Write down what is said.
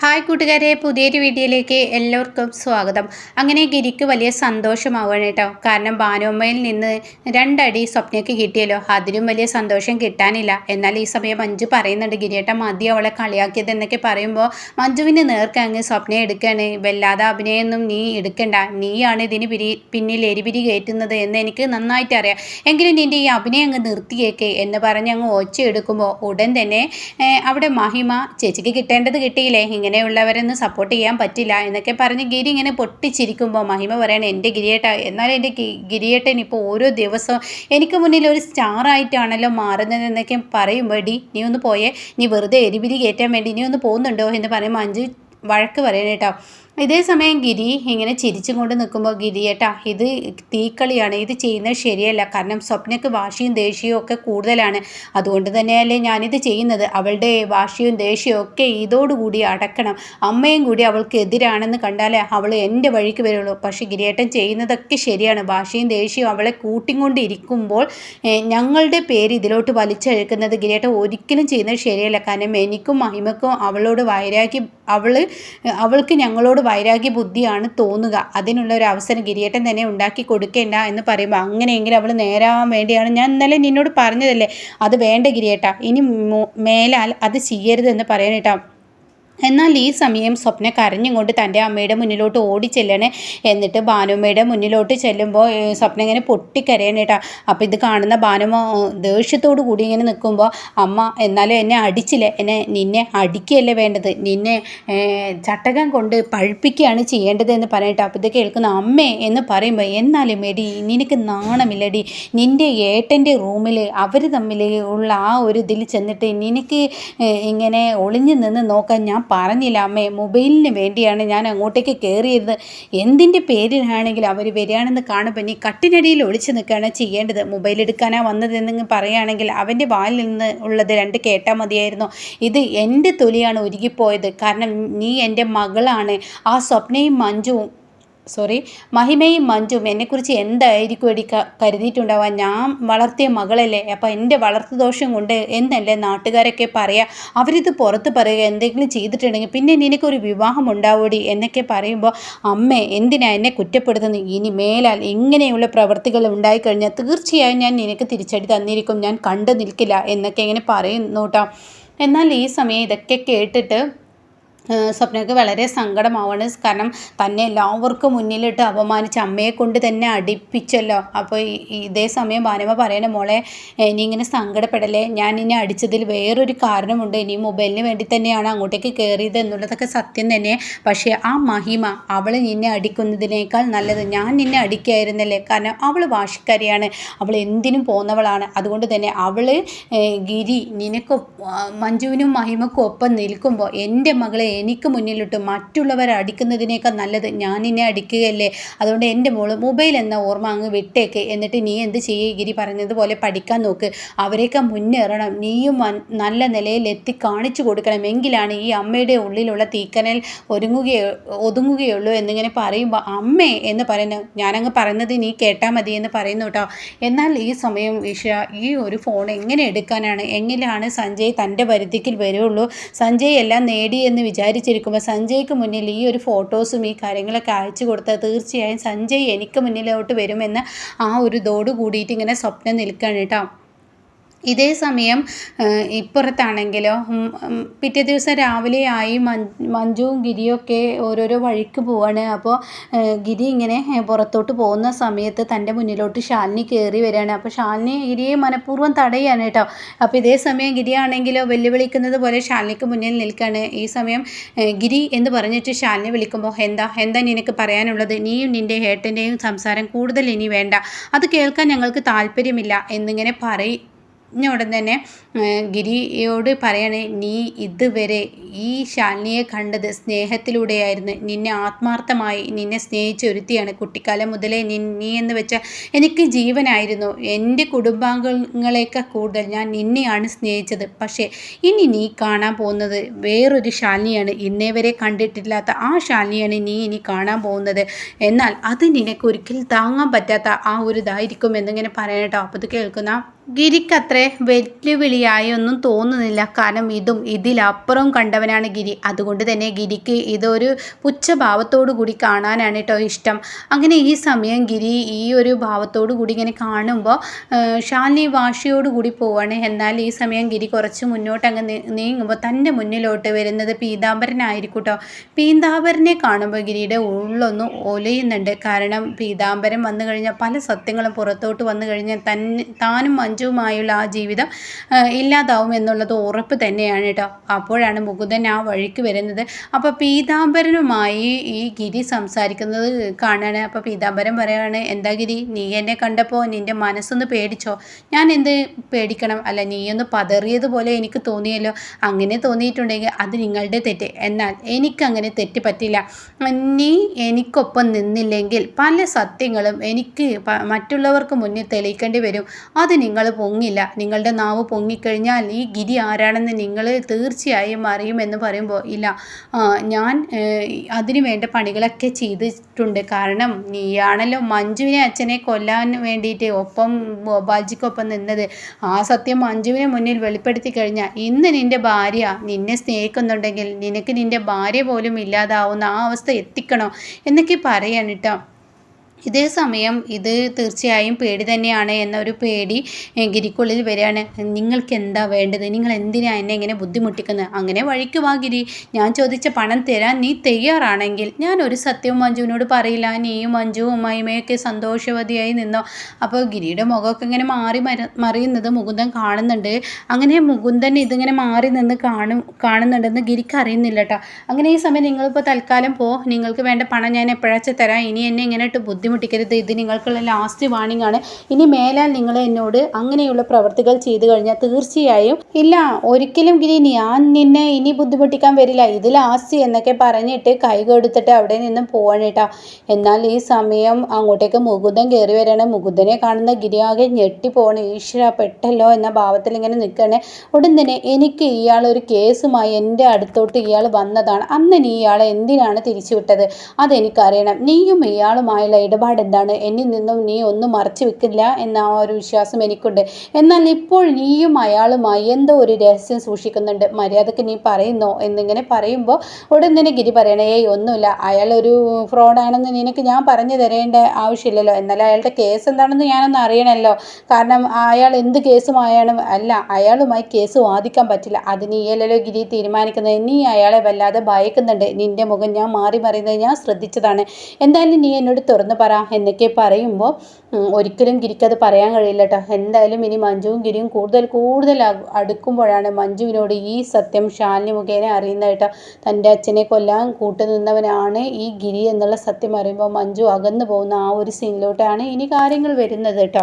Hi കൂട്ടുകാരെ പുതിയൊരു വീഡിയോയിലേക്ക് എല്ലാവർക്കും സ്വാഗതം. അങ്ങനെ ഗിരിക്ക് വലിയ സന്തോഷമാവുകയാണ് കേട്ടോ. കാരണം ഭാനുമ്മയിൽ നിന്ന് രണ്ടടി സ്വപ്നയ്ക്ക് കിട്ടിയല്ലോ. അതിനും വലിയ സന്തോഷം കിട്ടാനില്ല. എന്നാൽ ഈ സമയം മഞ്ജു പറയുന്നുണ്ട് ഗിരിയേട്ട മതി അവളെ കളിയാക്കിയത് എന്നൊക്കെ പറയുമ്പോൾ മഞ്ജുവിന് നേർക്ക് അങ്ങ് സ്വപ്നം എടുക്കുകയാണ്. വല്ലാതെ അഭിനയൊന്നും നീ എടുക്കണ്ട. നീയാണ് ഇതിന് പിരി പിന്നിൽ എരിപിരി കയറ്റുന്നത് എന്ന് എനിക്ക് നന്നായിട്ട് അറിയാം. എങ്കിലും നിന്റെ ഈ അഭിനയം അങ്ങ് നിർത്തിയേക്കേ എന്ന് പറഞ്ഞ് അങ്ങ് ഒച്ച എടുക്കുമ്പോൾ ഉടൻ തന്നെ അവിടെ മഹിമ ചേച്ചിക്ക് കിട്ടേണ്ടത് കിട്ടിയില്ലേ? ഇങ്ങനെയുള്ളവരൊന്നും സപ്പോർട്ട് ചെയ്യാൻ പറ്റില്ല എന്നൊക്കെ പറഞ്ഞ് ഗിരി ഇങ്ങനെ പൊട്ടിച്ചിരിക്കുമ്പോൾ മഹിമ പറയണേ എന്റെ ഗിരിയേട്ട എന്നാലും എന്റെ ഗിരിയേട്ടൻ ഇപ്പോൾ ഓരോ ദിവസവും എനിക്ക് മുന്നിൽ ഒരു സ്റ്റാർ ആയിട്ടാണല്ലോ മാറുന്നത് എന്നൊക്കെ പറയുമ്പോൾ ഡി നീ ഒന്ന് പോയേ നീ വെറുതെ എരിപിരി കയറ്റാൻ വേണ്ടി നീ ഒന്ന് പോകുന്നുണ്ടോ? എന്ന് പറയുമ്പോൾ അഞ്ച് വഴക്ക് പറയണേട്ടോ ഇതേ സമയം ഗിരി ഇങ്ങനെ ചിരിച്ചും കൊണ്ട് നിൽക്കുമ്പോൾ ഗിരിയേട്ടാ ഇത് തീക്കളിയാണ് ഇത് ചെയ്യുന്നത് ശരിയല്ല. കാരണം സ്വപ്നയ്ക്ക് വാശിയും ദേഷ്യവും ഒക്കെ കൂടുതലാണ്. അതുകൊണ്ട് തന്നെയല്ലേ ഞാനിത് ചെയ്യുന്നത്. അവളുടെ വാശിയും ദേഷ്യവും ഒക്കെ ഇതോടുകൂടി അടക്കണം. അമ്മയും കൂടി അവൾക്ക് എതിരാണെന്ന് കണ്ടാലേ അവൾ എന്റെ വഴിക്ക് വരുള്ളൂ. പക്ഷേ ഗിരിയേട്ടൻ ചെയ്യുന്നതൊക്കെ ശരിയാണ്. വാശിയും ദേഷ്യവും അവളെ കൂട്ടിക്കൊണ്ടിരിക്കുമ്പോൾ ഞങ്ങളുടെ പേര് ഇതിലോട്ട് വലിച്ചഴക്കുന്നത് ഗിരിയേട്ടൻ ഒരിക്കലും ചെയ്യുന്നത് ശരിയല്ല. കാരണം എനിക്കും മഹിമക്കും അവളോട് വൈരാഗ്യം അവൾ അവൾക്ക് ഞങ്ങളോട് വൈരാഗ്യ ബുദ്ധിയാണ് തോന്നുക. അതിനുള്ള ഒരു അവസരം ഗിരിയേട്ടൻ തന്നെ ഉണ്ടാക്കി കൊടുക്കേണ്ട എന്ന് പറയുമ്പോൾ അങ്ങനെയെങ്കിലും അവൾ നേരാവാൻ വേണ്ടിയാണ്. ഞാൻ ഇന്നലെ നിന്നോട് പറഞ്ഞതല്ലേ അത് വേണ്ട ഗിരിയേട്ട ഇനി മേലാൽ അത് ചെയ്യരുതെന്ന് പറയണേട്ടാ. എന്നാൽ ഈ സമയം സ്വപ്ന കരഞ്ഞുകൊണ്ട് തന്റെ അമ്മയുടെ മുന്നിലോട്ട് ഓടി ചെല്ലണേ. എന്നിട്ട് ഭാനുമ്മയുടെ മുന്നിലോട്ട് ചെല്ലുമ്പോൾ സ്വപ്ന ഇങ്ങനെ പൊട്ടിക്കരയണ കേട്ടോ. അപ്പോൾ ഇത് കാണുന്ന ഭാനുമ ദേഷ്യത്തോടു കൂടി ഇങ്ങനെ നിൽക്കുമ്പോൾ അമ്മ എന്നാലും എന്നെ അടിച്ചില്ലേ? എന്നെ നിന്നെ അടിക്കുകയല്ലേ വേണ്ടത്? നിന്നെ ചട്ടകം കൊണ്ട് പഴുപ്പിക്കുകയാണ് ചെയ്യേണ്ടത് എന്ന് പറയട്ടെ അപ്പോൾ ഇത് കേൾക്കുന്ന അമ്മേ എന്ന് പറയുമ്പോൾ എന്നാലും എടി നിനക്ക് നാണമില്ലടി. നിന്റെ ഏട്ടന്റെ റൂമിൽ അവർ തമ്മിൽ ഉള്ള ആ ഒരു ഇതിൽ ചെന്നിട്ട് നിനക്ക് ഇങ്ങനെ ഒളിഞ്ഞു നിന്ന് നോക്കാൻ ഞാൻ പറഞ്ഞില്ല അമ്മേ മൊബൈലിന് വേണ്ടിയാണ് ഞാൻ അങ്ങോട്ടേക്ക് കയറിയത്. എന്തിന്റെ പേരിലാണെങ്കിലും അവർ വരികയാണെന്ന് കാണുമ്പോൾ നീ കട്ടിനടിയിൽ ഒളിച്ചു നിൽക്കുകയാണ് ചെയ്യേണ്ടത്. മൊബൈൽ എടുക്കാനാ വന്നതെന്ന് പറയുകയാണെങ്കിൽ അവന്റെ വാലിൽ നിന്ന് ഉള്ളത് രണ്ട് കേട്ടാൽ മതിയായിരുന്നു. ഇത് എന്റെ തൊലിയാണ് ഒരുങ്ങിപ്പോയത് കാരണം നീ എന്റെ മകളാണ്. ആ സ്വപ്നയും മഞ്ജുവും സോറി മഹിമയും മഞ്ജും എന്നെക്കുറിച്ച് എന്തായിരിക്കും എടി കരുതിയിട്ടുണ്ടാവുക? ഞാൻ വളർത്തിയ മകളല്ലേ? അപ്പോൾ എന്റെ വളർത്തു ദോഷം കൊണ്ട് എന്നല്ലേ നാട്ടുകാരൊക്കെ പറയുക അവരിത് പുറത്ത് പറയുക എന്തെങ്കിലും ചെയ്തിട്ടുണ്ടെങ്കിൽ പിന്നെ നിനക്കൊരു വിവാഹം ഉണ്ടാവൂടി എന്നൊക്കെ പറയുമ്പോൾ അമ്മേ എന്തിനാ എന്നെ കുറ്റപ്പെടുത്തുന്നത് ഇനി മേലാൽ ഇങ്ങനെയുള്ള പ്രവർത്തികൾ ഉണ്ടായിക്കഴിഞ്ഞാൽ തീർച്ചയായും ഞാൻ നിനക്ക് തിരിച്ചടി തന്നിരിക്കും. ഞാൻ കണ്ടു നിൽക്കില്ല എന്നൊക്കെ ഇങ്ങനെ പറയുന്നു കേട്ടോ എന്നാൽ ഈ സമയം ഇതൊക്കെ കേട്ടിട്ട് സ്വപ്നയ്ക്ക് വളരെ സങ്കടമാവാണ്. കാരണം തന്നെ എല്ലാവർക്കും മുന്നിലിട്ട് അപമാനിച്ച് അമ്മയെ കൊണ്ട് തന്നെ അടിപ്പിച്ചല്ലോ. അപ്പോൾ ഇതേ സമയം ബാനമ്മ പറയണ മോളെ ഇനി ഇങ്ങനെ സങ്കടപ്പെടല്ലേ? ഞാൻ ഇനി അടിച്ചതിൽ വേറൊരു കാരണമുണ്ട്. ഇനി മൊബൈലിന് വേണ്ടി തന്നെയാണ് അങ്ങോട്ടേക്ക് കയറിയത് എന്നുള്ളതൊക്കെ സത്യം തന്നെ. പക്ഷേ ആ മഹിമ അവൾ നിന്നെ അടിക്കുന്നതിനേക്കാൾ നല്ലത് ഞാൻ നിന്നെ അടിക്കായിരുന്നല്ലേ? കാരണം അവൾ വാശിക്കാരിയാണ്. അവൾ എന്തിനും പോന്നവളാണ്. അതുകൊണ്ട് തന്നെ അവൾ ഗിരി നിനക്ക് മഞ്ജുവിനും മഹിമക്കും ഒപ്പം നിൽക്കുമ്പോൾ എന്റെ മകളെ എനിക്ക് മുന്നിലിട്ട് മറ്റുള്ളവരെ അടിക്കുന്നതിനേക്കാൾ നല്ലത് ഞാൻ നിന്നെ അടിക്കുകയല്ലേ? അതുകൊണ്ട് എന്റെ മോൾ മൊബൈൽ എന്ന ഓർമ്മ അങ്ങ് വിട്ടേക്ക്. എന്നിട്ട് നീ എന്ത് ചെയ്യുക ഗിരി പറഞ്ഞതുപോലെ പഠിക്കാൻ നോക്ക്. അവരെയൊക്കെ മുന്നേറണം. നീയും നല്ല നിലയിൽ എത്തി കാണിച്ചു കൊടുക്കണം. എങ്കിലാണ് ഈ അമ്മയുടെ ഉള്ളിലുള്ള തീക്കനൽ ഒരുങ്ങുകയോ ഒതുങ്ങുകയുള്ളൂ എന്നിങ്ങനെ പറയുമ്പോൾ അമ്മേ എന്ന് പറയുന്ന ഞാനങ്ങ് പറയുന്നത് നീ കേട്ടാൽ മതി എന്ന് പറയുന്നു കേട്ടോ. എന്നാൽ ഈ സമയം ഈഷ ഈ ഒരു ഫോൺ എങ്ങനെ എടുക്കാനാണ്? എങ്ങനെയാണ് സഞ്ജയ് തന്റെ പരിധിക്കിൽ വരുള്ളൂ. സഞ്ജയ് എല്ലാം നേടി എന്ന് വിചാരിച്ചു വിചാരിച്ചിരിക്കുമ്പോൾ സഞ്ജയ്ക്ക് മുന്നിൽ ഈ ഒരു ഫോട്ടോസും ഈ കാര്യങ്ങളൊക്കെ അയച്ചു കൊടുത്താൽ തീർച്ചയായും സഞ്ജയ് എനിക്ക് മുന്നിലോട്ട് വരുമെന്ന് ആ ഒരു ഇതോട് കൂടിയിട്ട് ഇങ്ങനെ സ്വപ്നം നിൽക്കുകയാണ് കേട്ടോ. ഇതേ സമയം ഇപ്പുറത്താണെങ്കിലോ പിറ്റേ ദിവസം രാവിലെ ആയി മഞ്ജുവും ഗിരിയൊക്കെ ഓരോരോ വഴിക്ക് പോവാണ്. അപ്പോൾ ഗിരി ഇങ്ങനെ പുറത്തോട്ട് പോകുന്ന സമയത്ത് തന്റെ മുന്നിലോട്ട് ശാലിനി കയറി വരികയാണ് അപ്പോൾ ശാലിനി ഗിരിയെ മനഃപൂർവം തടയാണ് കേട്ടോ. അപ്പോൾ ഇതേ സമയം ഗിരിയാണെങ്കിലോ വെല്ലുവിളിക്കുന്നത് പോലെ ശാലിനിക്ക് മുന്നിൽ നിൽക്കുകയാണ് ഈ സമയം ഗിരി എന്ന് പറഞ്ഞിട്ട് ശാലിനി വിളിക്കുമ്പോൾ എന്താ എന്താ നിനക്ക് പറയാനുള്ളത്? നീയും നിന്റെ ഏട്ടന്റെയും സംസാരം കൂടുതൽ ഇനി വേണ്ട. അത് കേൾക്കാൻ ഞങ്ങൾക്ക് താല്പര്യമില്ല എന്നിങ്ങനെ പറയും ഉടൻ തന്നെ ഗിരിയോട് പറയണേ നീ ഇതുവരെ ഈ ശാലിനിയെ കണ്ടത് സ്നേഹത്തിലൂടെയായിരുന്നു. നിന്നെ ആത്മാർത്ഥമായി നിന്നെ സ്നേഹിച്ച ഒരുത്തിയാണ്. കുട്ടിക്കാലം മുതലേ നീ എന്ന് വെച്ചാൽ എനിക്ക് ജീവനായിരുന്നു. എന്റെ കുടുംബാംഗങ്ങളെയൊക്കെ കൂടുതൽ ഞാൻ നിന്നെയാണ് സ്നേഹിച്ചത്. പക്ഷേ ഇനി നീ കാണാൻ പോകുന്നത് വേറൊരു ശാലിനിയാണ്. ഇന്നേ വരെ കണ്ടിട്ടില്ലാത്ത ആ ശാലിനിയാണ് നീ ഇനി കാണാൻ പോകുന്നത്. എന്നാൽ അത് നിനക്ക് ഒരിക്കലും താങ്ങാൻ പറ്റാത്ത ആ ഒരു ഇതായിരിക്കും എന്നിങ്ങനെ പറയണട്ടോ അപ്പോൾ ഇത് കേൾക്കുന്ന ഗിരിക്കത്ര വെല്ലുവിളിയായി ഒന്നും തോന്നുന്നില്ല. കാരണം ഇതും ഇതിലപ്പുറം കണ്ടവനാണ് ഗിരി. അതുകൊണ്ട് തന്നെ ഗിരിക്ക് ഇതൊരു പുച്ഛഭാവത്തോടു കൂടി കാണാനാണ് കേട്ടോ ഇഷ്ടം. അങ്ങനെ ഈ സമയം ഗിരി ഈ ഒരു ഭാവത്തോടു കൂടി ഇങ്ങനെ കാണുമ്പോൾ ഷാലിനി വാശിയോടു കൂടി പോവാണ്. എന്നാൽ ഈ സമയം ഗിരി കുറച്ച് മുന്നോട്ട് അങ്ങ് നീങ്ങുമ്പോൾ തന്റെ മുന്നിലോട്ട് വരുന്നത് പീതാംബരനായിരിക്കും കേട്ടോ പീതാംബരനെ കാണുമ്പോൾ ഗിരിയുടെ ഉള്ളൊന്ന് ഒലയുന്നുണ്ട്. കാരണം പീതാംബരൻ വന്നു കഴിഞ്ഞാൽ പല സത്യങ്ങളും പുറത്തോട്ട് വന്നു കഴിഞ്ഞാൽ തന്നെ താനും മഞ്ജുവുമായുള്ള ആ ജീവിതം ഇല്ലാതാവും എന്നുള്ളത് ഉറപ്പ് തന്നെയാണ് കേട്ടോ. അപ്പോഴാണ് മുകുന്ദൻ ആ വഴിക്ക് വരുന്നത്. അപ്പോൾ പീതാംബരനുമായി ഈ ഗിരി സംസാരിക്കുന്നത് കാണാണ്. അപ്പോൾ പീതാംബരൻ പറയുകയാണ് എന്താ ഗിരി? നീ എന്നെ കണ്ടപ്പോൾ നിന്റെ മനസ്സൊന്ന് പേടിച്ചോ? ഞാൻ എന്ത് പേടിക്കണം? അല്ല നീയൊന്ന് പതറിയതുപോലെ എനിക്ക് തോന്നിയല്ലോ. അങ്ങനെ തോന്നിയിട്ടുണ്ടെങ്കിൽ അത് നിങ്ങളുടെ തെറ്റ്. എന്നാൽ എനിക്കങ്ങനെ തെറ്റ് പറ്റില്ല. നീ എനിക്കൊപ്പം നിന്നില്ലെങ്കിൽ പല സത്യങ്ങളും എനിക്ക് മറ്റുള്ളവർക്ക് മുന്നിൽ തെളിയിക്കേണ്ടി വരും. അത് നിങ്ങൾ പൊങ്ങില്ല. നിങ്ങളുടെ നാവ് പൊങ്ങിക്കഴിഞ്ഞാൽ ഈ ഗിരി ആരാണെന്ന് നിങ്ങൾ തീർച്ചയായും അറിയുമെന്ന് പറയുമ്പോൾ ഇല്ല. ഞാൻ അതിനു വേണ്ട പണികളൊക്കെ ചെയ്തിട്ടുണ്ട്. കാരണം നീയാണല്ലോ മഞ്ജുവിനെ അച്ഛനെ കൊല്ലാൻ വേണ്ടിയിട്ട് ഒപ്പം ഗോപാൽജിക്കൊപ്പം നിന്നത്. ആ സത്യം മഞ്ജുവിനെ മുന്നിൽ വെളിപ്പെടുത്തി കഴിഞ്ഞാൽ ഇന്ന് നിന്റെ ഭാര്യ നിന്നെ സ്നേഹിക്കുന്നുണ്ടെങ്കിൽ നിനക്ക് നിന്റെ ഭാര്യ പോലും ഇല്ലാതാവുന്ന ആ അവസ്ഥ എത്തിക്കണോ എന്നൊക്കെ പറയാൻ കേട്ടോ ഇതേ സമയം ഇത് തീർച്ചയായും പേടി തന്നെയാണ് എന്നൊരു പേടി ഗിരിക്കുള്ളിൽ വരികയാണ്. നിങ്ങൾക്ക് എന്താ വേണ്ടത്? നിങ്ങൾ എന്തിനാണ് എന്നെ ഇങ്ങനെ ബുദ്ധിമുട്ടിക്കുന്നത്? അങ്ങനെ വഴിക്ക് വാ ഗിരി. ഞാൻ ചോദിച്ച പണം തരാൻ നീ തയ്യാറാണെങ്കിൽ. ഞാൻ ഒരു സത്യവും മഞ്ജുവിനോട് പറയില്ല. നീയും മഞ്ജുവും മൈമയൊക്കെ സന്തോഷവതിയായി നിന്നോ. അപ്പോൾ ഗിരിയുടെ മുഖമൊക്കെ ഇങ്ങനെ മാറി മറിയുന്നത് മുകുന്ദൻ കാണുന്നുണ്ട്. അങ്ങനെ മുകുന്ദൻ ഇതിങ്ങനെ മാറി നിന്ന് കാണും കാണുന്നുണ്ടെന്ന് ഗിരിക്ക് അറിയുന്നില്ല കേട്ടോ. അങ്ങനെ ഈ സമയം നിങ്ങളിപ്പോൾ തൽക്കാലം പോ. നിങ്ങൾക്ക് വേണ്ട പണം ഞാൻ എപ്പോഴാച്ച തരാം. ഇനി എന്നെ ഇങ്ങനെ ബുദ്ധിമുട്ട് ബുദ്ധിമുട്ടിക്കരുത്. ഇത് നിങ്ങൾക്കുള്ള ലാസ്റ്റ് വാണിംഗ് ആണ്. ഇനി മേലാൽ നിങ്ങൾ എന്നോട് അങ്ങനെയുള്ള പ്രവർത്തികൾ ചെയ്തു കഴിഞ്ഞാൽ തീർച്ചയായും ഇല്ല ഒരിക്കലും ഗിരി ഞാൻ നിന്നെ ഇനി ബുദ്ധിമുട്ടിക്കാൻ വരില്ല. ഇത് ലാസ്റ്റ് എന്നൊക്കെ പറഞ്ഞിട്ട് കൈ കൊടുത്തിട്ട് അവിടെ നിന്ന് പോവാണ് എന്നാൽ ഈ സമയം അങ്ങോട്ടേക്ക് മുകുന്ദൻ കയറി വരണം. മുകുന്ദനെ കാണുന്ന ഗിരിയാകെ ഞെട്ടി പോകണം ഈശ്വര പെട്ടല്ലോ എന്ന ഭാവത്തിൽ ഇങ്ങനെ നിൽക്കണേ ഉടൻ തന്നെ എനിക്ക് ഇയാൾ ഒരു കേസുമായി എന്റെ അടുത്തോട്ട് ഇയാൾ വന്നതാണ്. അന്ന് നീ ഇയാളെ എന്തിനാണ് തിരിച്ചുവിട്ടത്? അതെനിക്കറിയണം. നീയും ഇയാളുമായുള്ള ഇടപാട് നിലപാട് എന്താണ് എന്നിൽ നിന്നും നീ ഒന്നും മറച്ചു വെക്കില്ല എന്ന ആ ഒരു വിശ്വാസം എനിക്കുണ്ട്. എന്നാൽ ഇപ്പോൾ നീയും അയാളുമായി എന്തോ ഒരു രഹസ്യം സൂക്ഷിക്കുന്നുണ്ട്. മര്യാദയ്ക്ക് നീ പറയുന്നോ? എന്നിങ്ങനെ പറയുമ്പോൾ ഉടൻ തന്നെ ഗിരി പറയണേ ഏയ് ഒന്നുമില്ല. അയാൾ ഒരു ഫ്രോഡാണെന്ന് നിനക്ക് ഞാൻ പറഞ്ഞു തരേണ്ട ആവശ്യമില്ലല്ലോ. എന്നാൽ അയാളുടെ കേസ് എന്താണെന്ന് ഞാനൊന്ന് അറിയണമല്ലോ കാരണം അയാൾ എന്ത് കേസുമായാണ് അല്ല അയാളുമായി കേസ് വാദിക്കാൻ പറ്റില്ല. അത് നീയല്ലോ ഗിരി തീരുമാനിക്കുന്നത്. നീ അയാളെ വല്ലാതെ ഭയക്കുന്നുണ്ട്. നിന്റെ മുഖം ഞാൻ മാറി മറിയുന്നത് ഞാൻ ശ്രദ്ധിച്ചതാണ്. എന്തായാലും നീ എന്നോട് തുറന്നു പറ എന്നൊക്കെ പറയുമ്പോൾ ഒരിക്കലും ഗിരിക്കത് പറയാൻ കഴിയില്ല കേട്ടോ എന്തായാലും ഇനി മഞ്ജുവും ഗിരിയും കൂടുതൽ കൂടുതൽ അടുക്കുമ്പോഴാണ് മഞ്ജുവിനോട് ഈ സത്യം ശാലിനി മുഖേന അറിയുന്നത് കേട്ടോ തന്റെ അച്ഛനെ കൊല്ലാൻ കൂട്ടുനിന്നവനാണ് ഈ ഗിരി എന്നുള്ള സത്യം അറിയുമ്പോൾ മഞ്ജു അകന്നു പോകുന്ന ആ ഒരു സീനിലോട്ടാണ് ഇനി കാര്യങ്ങൾ വരുന്നത് കേട്ടോ.